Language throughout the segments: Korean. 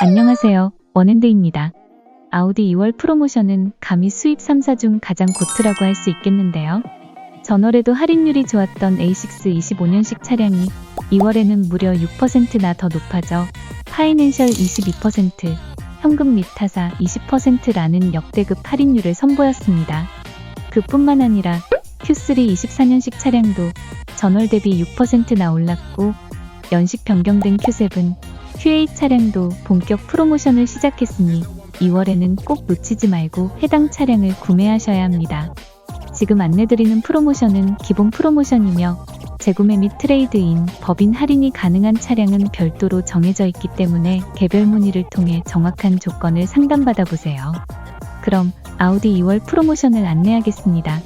안녕하세요. 원핸드입니다. 아우디 2월 프로모션은 감히 수입 3사 중 가장 고트라고 할 수 있겠는데요. 전월에도 할인율이 좋았던 A6 25년식 차량이 2월에는 무려 6%나 더 높아져 파이낸셜 22%, 현금 및 타사 20%라는 역대급 할인율을 선보였습니다. 그뿐만 아니라 Q3 24년식 차량도 전월 대비 6%나 올랐고 연식 변경된 Q7, QA 차량도 본격 프로모션을 시작했으니 2월에는 꼭 놓치지 말고 해당 차량을 구매하셔야 합니다. 지금 안내드리는 프로모션은 기본 프로모션이며 재구매 및 트레이드인, 법인 할인이 가능한 차량은 별도로 정해져 있기 때문에 개별 문의를 통해 정확한 조건을 상담받아 보세요. 그럼 아우디 2월 프로모션을 안내하겠습니다.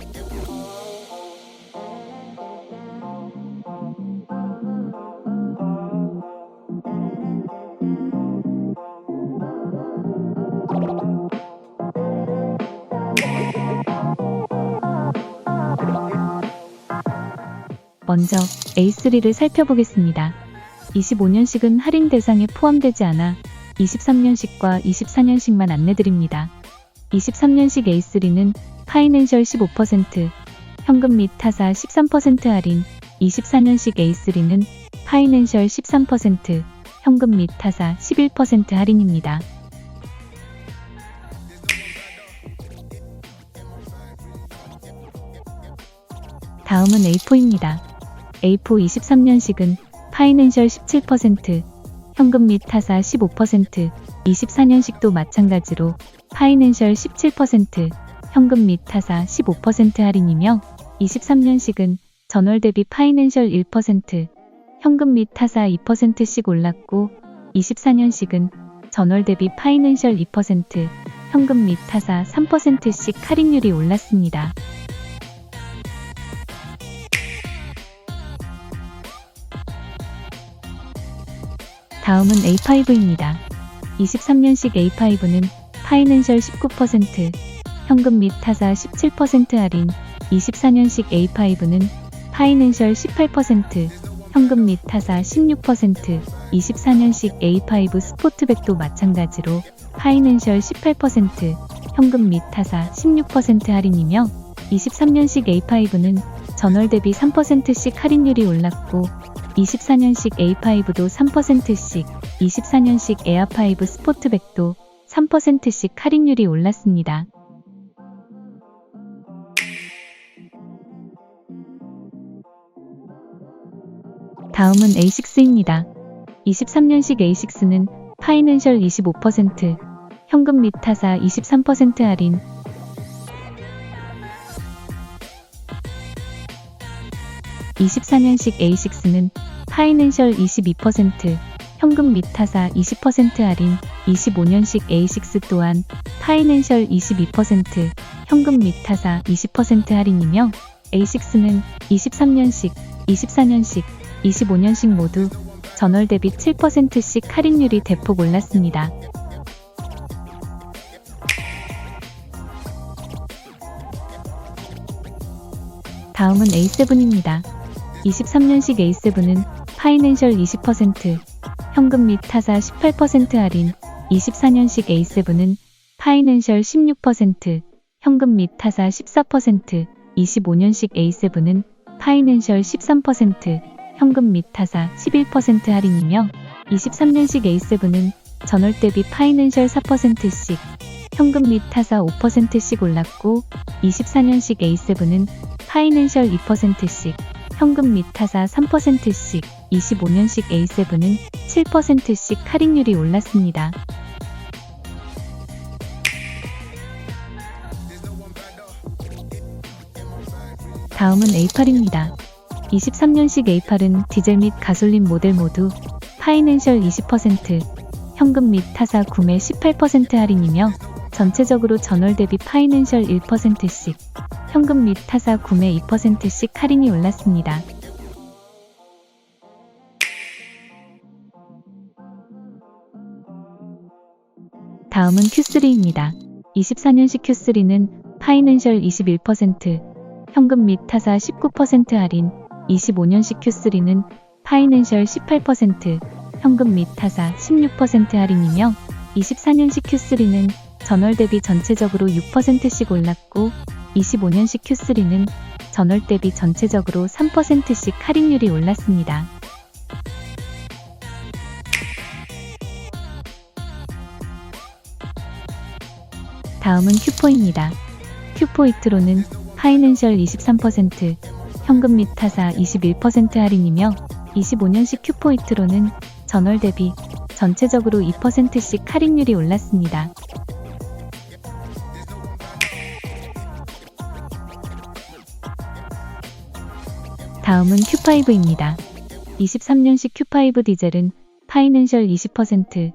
먼저 A3를 살펴보겠습니다. 25년식은 할인 대상에 포함되지 않아 23년식과 24년식만 안내드립니다. 23년식 A3는 파이낸셜 15%, 현금 및 타사 13% 할인, 24년식 A3는 파이낸셜 13%, 현금 및 타사 11% 할인입니다. 다음은 A4입니다. A4 23년식은 파이낸셜 17%, 현금 및 타사 15%, 24년식도 마찬가지로 파이낸셜 17%, 현금 및 타사 15% 할인이며 23년식은 전월 대비 파이낸셜 1%, 현금 및 타사 2%씩 올랐고 24년식은 전월 대비 파이낸셜 2%, 현금 및 타사 3%씩 할인율이 올랐습니다. 다음은 A5입니다. 23년식 A5는 파이낸셜 19%, 현금 및 타사 17% 할인, 24년식 A5는 파이낸셜 18%, 현금 및 타사 16%, 24년식 A5 스포트백도 마찬가지로 파이낸셜 18%, 현금 및 타사 16% 할인이며 23년식 A5는 전월 대비 3%씩 할인율이 올랐고 24년식 A5도 3%씩, 24년식 에어5 스포트백도 3%씩 할인율이 올랐습니다. 다음은 A6입니다. 23년식 A6는 파이낸셜 25%, 현금 및 타사 23% 할인, (24년식) A6는 파이낸셜 22%, 현금 및 타사 20% 할인, 25년식 A6 또한 파이낸셜 22%, 현금 및 타사 20% 할인이며 A6는 23년식, 24년식, 25년식 모두 전월 대비 7%씩 할인율이 대폭 올랐습니다. 다음은 A7입니다. 23년식 A7은 파이낸셜 20%, 현금 및 타사 18% 할인, 24년식 A7은 파이낸셜 16%, 현금 및 타사 14%, 25년식 A7은 파이낸셜 13%, 현금 및 타사 11% 할인이며 23년식 A7은 전월 대비 파이낸셜 4%씩, 현금 및 타사 5%씩 올랐고 24년식 A7은 파이낸셜 2%씩, 현금 및 타사 3%씩, 25년식 A7은 7%씩 할인율이 올랐습니다. 다음은 A8입니다. 23년식 A8은 디젤 및 가솔린 모델 모두 파이낸셜 20%, 현금 및 타사 구매 18% 할인이며 전체적으로 전월 대비 파이낸셜 1%씩, 현금 및 타사 구매 2%씩 할인이 올랐습니다. 다음은 Q3입니다. 24년식 Q3는 파이낸셜 21%, 현금 및 타사 19% 할인, 25년식 Q3는 파이낸셜 18%, 현금 및 타사 16% 할인이며 24년식 Q3는 전월 대비 전체적으로 6%씩 올랐고 25년식 Q3는 전월 대비 전체적으로 3%씩 할인율이 올랐습니다. 다음은 큐포입니다. 큐포이트로는 파이낸셜 23%, 현금 및 타사 21% 할인이며 25년식 큐포이트로는 전월 대비 전체적으로 2%씩 할인율이 올랐습니다. 다음은 Q5입니다. 23년식 Q5 디젤은 파이낸셜 20%,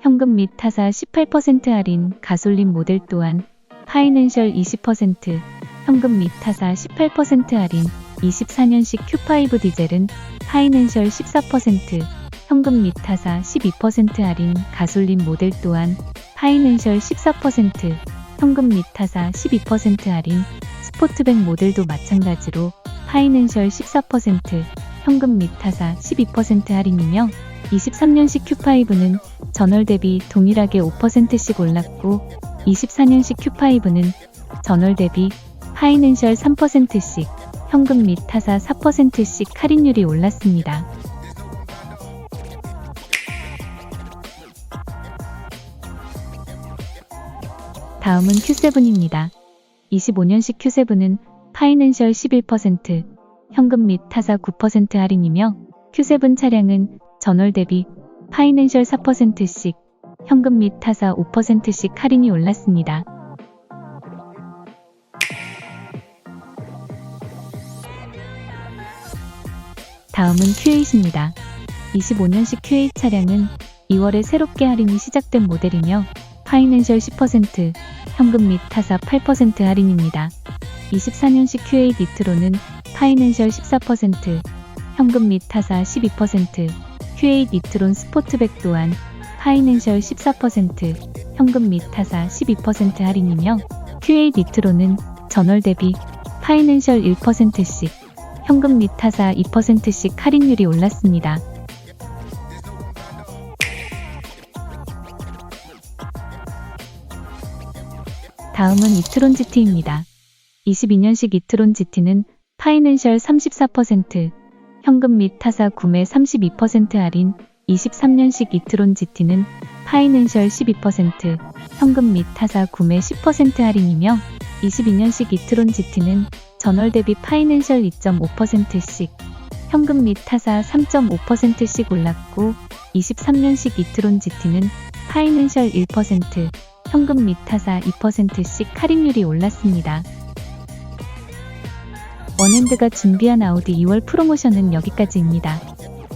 현금 및 타사 18% 할인 가솔린 모델 또한 파이낸셜 20%, 현금 및 타사 18% 할인 24년식 Q5 디젤은 파이낸셜 14%, 현금 및 타사 12% 할인 가솔린 모델 또한 파이낸셜 14%, 현금 및 타사 12% 할인 스포트백 모델도 마찬가지로 파이낸셜 14%, 현금 및 타사 12% 할인이며 23년식 Q5는 전월 대비 동일하게 5%씩 올랐고 24년식 Q5는 전월 대비 파이낸셜 3%씩 현금 및 타사 4%씩 할인율이 올랐습니다. 다음은 Q7입니다. 25년식 Q7은 파이낸셜 11%, 현금 및 타사 9% 할인이며 Q7 차량은 전월 대비 파이낸셜 4%씩, 현금 및 타사 5%씩 할인이 올랐습니다. 다음은 Q8입니다. 25년식 Q8 차량은 2월에 새롭게 할인이 시작된 모델이며 파이낸셜 10%, 현금 및 타사 8% 할인입니다. 24년식 Q8 니트로는 파이낸셜 14%, 현금 및 타사 12%, Q8 니트론 스포트백 또한 파이낸셜 14%, 현금 및 타사 12% 할인이며 Q8 니트로는 전월 대비 파이낸셜 1%씩, 현금 및 타사 2%씩 할인율이 올랐습니다. 다음은 이트론 GT입니다. 22년식 이트론 GT는 파이낸셜 34%, 현금 및 타사 구매 32% 할인, 23년식 이트론 GT는 파이낸셜 12%, 현금 및 타사 구매 10% 할인이며 22년식 이트론 GT는 전월 대비 파이낸셜 2.5%씩, 현금 및 타사 3.5%씩 올랐고 23년식 이트론 GT는 파이낸셜 1%, 현금 및 타사 2%씩 할인율이 올랐습니다. 원핸드가 준비한 아우디 2월 프로모션은 여기까지입니다.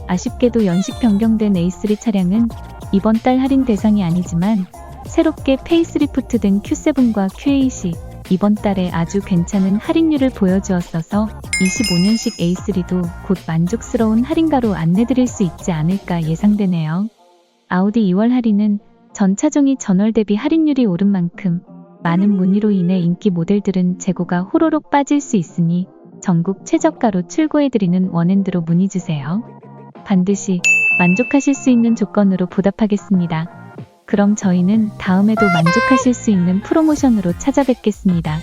아쉽게도 연식 변경된 A3 차량은 이번 달 할인 대상이 아니지만 새롭게 페이스리프트 된 Q7과 Q8이 이번 달에 아주 괜찮은 할인율을 보여주었어서 25년식 A3도 곧 만족스러운 할인가로 안내드릴 수 있지 않을까 예상되네요. 아우디 2월 할인은 전 차종이 전월 대비 할인율이 오른 만큼 많은 문의로 인해 인기 모델들은 재고가 호로록 빠질 수 있으니 전국 최저가로 출고해드리는 원핸드로 문의주세요. 반드시 만족하실 수 있는 조건으로 보답하겠습니다. 그럼 저희는 다음에도 만족하실 수 있는 프로모션으로 찾아뵙겠습니다.